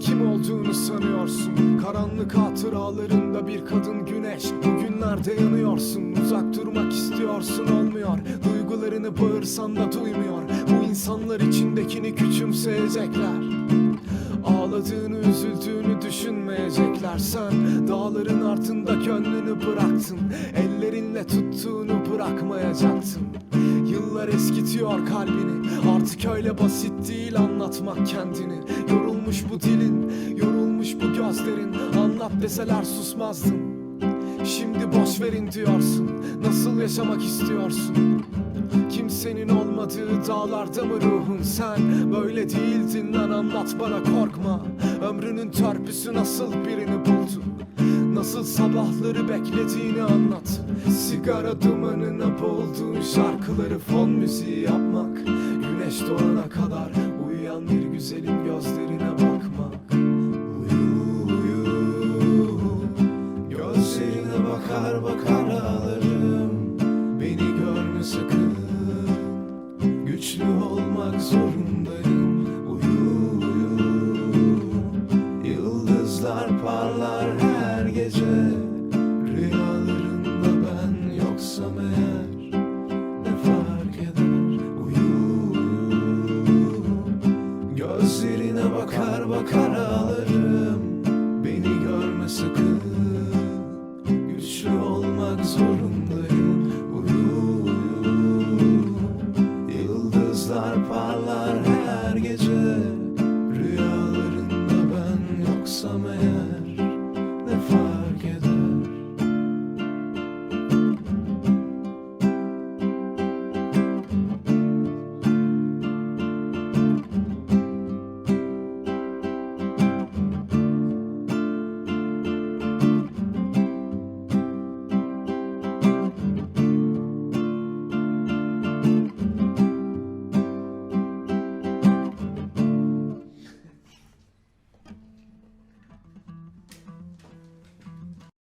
Kim olduğunu sanıyorsun? Karanlık hatıralarında bir kadın güneş Bugünlerde yanıyorsun. Uzak durmak istiyorsun olmuyor. Duygularını bağırsan da duymuyor. Bu insanlar içindekini küçümseyecekler Ağladığını, üzüldüğünü düşünmeyecekler Sen dağların ardında gönlünü bıraktın. Ellerinle tuttuğunu bırakmayacaktın. Yıllar eskitiyor kalbini. Artık öyle basit değil anlatmak kendini. Yorulmuş bu dilin, yorulmuş bu gözlerin. Anlat deseler susmazdın. Şimdi boş verin diyorsun. Nasıl yaşamak istiyorsun? Kimsenin olmadığı dağlarda mı ruhun sen Böyle değildin lan anlat bana korkma. Ömrünün törpüsü nasıl birini buldu Nasıl sabahları beklediğini anlat. Sigara dumanına boğulduğun şarkıları fon müziği yapmak. Güneş doğana kadar uyuyan bir güzelin gözlerine bakmak. Uyu uyu. Gözlerine bakar bakar ağlarım. Beni görme sakın. Güçlü olmak zorundayım yıldızlar parlar her gece. Rüyalarında ben yoksam eğer Ne fark eder? Uyu. Gözlerine bakar bakar ağlarım. Beni görme sakın. Güçlü olmak zorundayım. Uyu. Yıldızlar parlar summer.